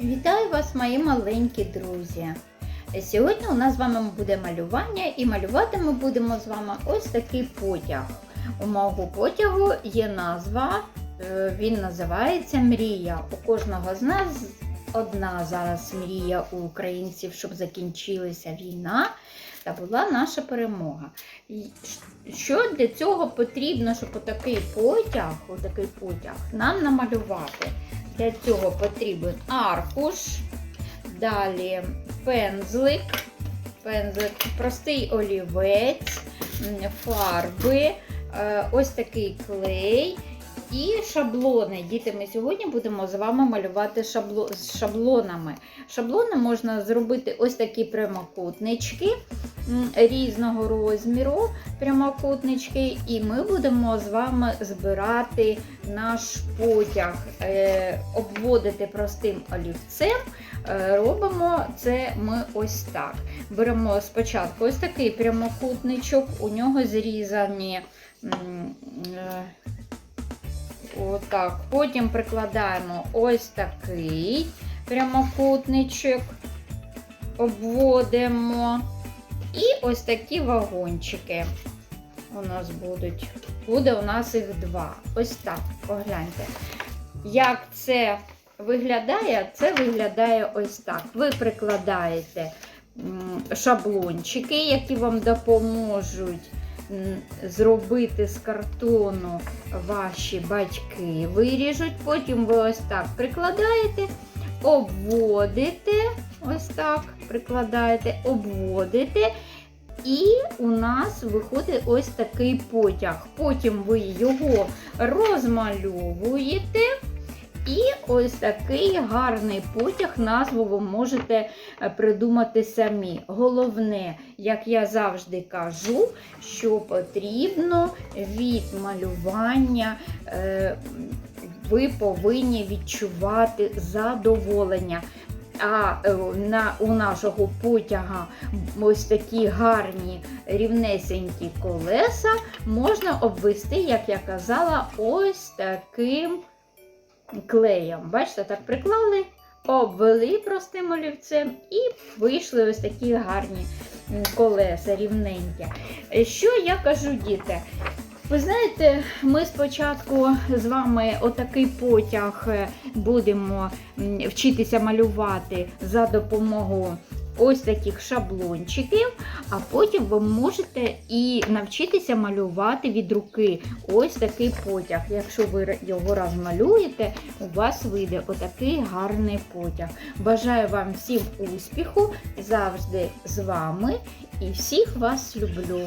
Вітаю вас, мої маленькі друзі! Сьогодні у нас з вами буде малювання, і малювати ми будемо з вами ось такий потяг. У мого потягу є назва, е, він називається Мрія. У кожного з нас одна зараз мрія у українців, щоб закінчилася війна та була наша перемога. Що для цього потрібно, щоб отакий потяг, отакий потяг нам намалювати? Для цього потрібен аркуш, далі пензлик, пензлик, простий олівець, фарби, е, ось такий клей і шаблони. Діти, ми сьогодні будемо з вами малювати шабло, з шаблонами. Шаблони можна зробити ось такі прямокутнички різного розміру, прямокутнички, і ми будемо з вами збирати наш потяг, е, обводити простим олівцем. Е, Робимо це ми ось так. Беремо спочатку ось такий прямокутничок, у нього зрізані. м, е, Отак. Потім прикладаємо ось такий прямокутничок, обводимо. І ось такі вагончики у нас будуть. Буде у нас їх два. Ось так, погляньте. Як це виглядає? Це виглядає ось так. Ви прикладаєте шаблончики, які вам допоможуть зробити з картону ваші батьки. Виріжуть, потім ви ось так прикладаєте, обводите, ось так прикладаєте, обводите. І у нас виходить ось такий потяг. Потім ви його розмальовуєте. Ось такий гарний потяг, назву ви можете е, придумати самі. Головне, як я завжди кажу, що потрібно від малювання. е, Ви повинні відчувати задоволення. А е, на, у нашого потяга ось такі гарні рівнесенькі колеса можна обвести, як я казала, ось таким клеєм. Бачите, так приклали, обвели простим олівцем і вийшли ось такі гарні колеса рівненькі. Що я кажу, діти? Ви знаєте, ми спочатку з вами отакий потяг е, будемо вчитися малювати за допомогою ось таких шаблончиків, а потім ви можете і навчитися малювати від руки ось такий потяг. Якщо ви його розмалюєте, у вас вийде отакий гарний потяг. Бажаю вам всім успіху, завжди з вами і всіх вас люблю.